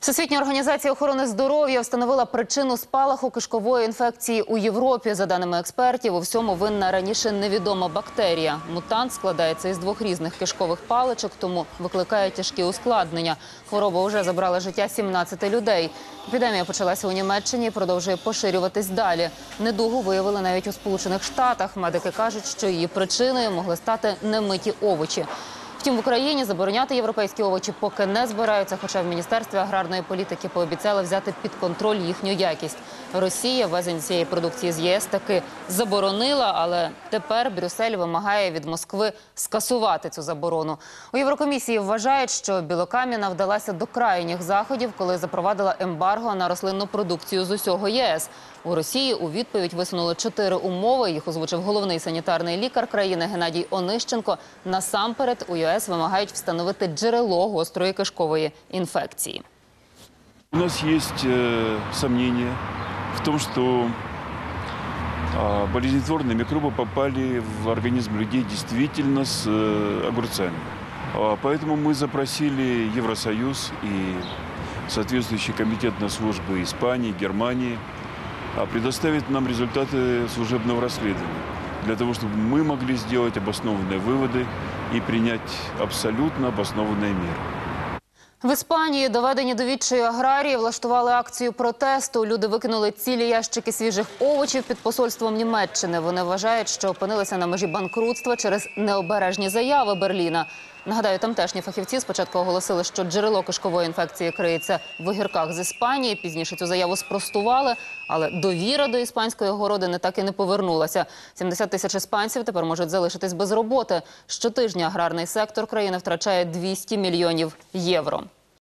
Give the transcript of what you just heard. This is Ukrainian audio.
Всесвітня організація охорони здоров'я встановила причину спалаху кишкової інфекції у Європі. За даними експертів, у всьому винна раніше невідома бактерія. Мутант складається із двох різних кишкових паличок, тому викликає тяжкі ускладнення. Хвороба вже забрала життя 17 людей. Епідемія почалася у Німеччині і продовжує поширюватись далі. Недугу виявили навіть у Сполучених Штатах. Медики кажуть, що її причиною могли стати немиті овочі. Втім, в Україні забороняти європейські овочі поки не збираються. Хоча в міністерстві аграрної політики пообіцяли взяти під контроль їхню якість. Росія ввезення цієї продукції з ЄС таки заборонила, але тепер Брюссель вимагає від Москви скасувати цю заборону. У Єврокомісії вважають, що білокам'яна вдалася до крайніх заходів, коли запровадила ембарго на рослинну продукцію з усього ЄС. У Росії у відповідь висунули чотири умови. Їх озвучив головний санітарний лікар країни Геннадій Онищенко. Насамперед у ЄС вимагають встановити джерело гострої кишкової інфекції. У нас э, сомнения в том, что а, болезнетворные микробы попали в организм людей действительно с э, огурцами. А, Поэтому мы запросили Евросоюз и соответствующий комитет на службы Испании, Германии а, предоставить нам результаты служебного расследования для того, чтобы мы могли сделать обоснованные выводы и принять абсолютно обоснованные меры. В Іспанії доведені до відчаю аграрії влаштували акцію протесту. Люди викинули цілі ящики свіжих овочів під посольством Німеччини. Вони вважають, що опинилися на межі банкрутства через необережні заяви Берліна. Нагадаю, тамтешні фахівці спочатку оголосили, що джерело кишкової інфекції криється в огірках з Іспанії. Пізніше цю заяву спростували, але довіра до іспанської городини так і не повернулася. 70 тисяч іспанців тепер можуть залишитись без роботи. Щотижня аграрний сектор країни втрачає 200 мільйонів євро.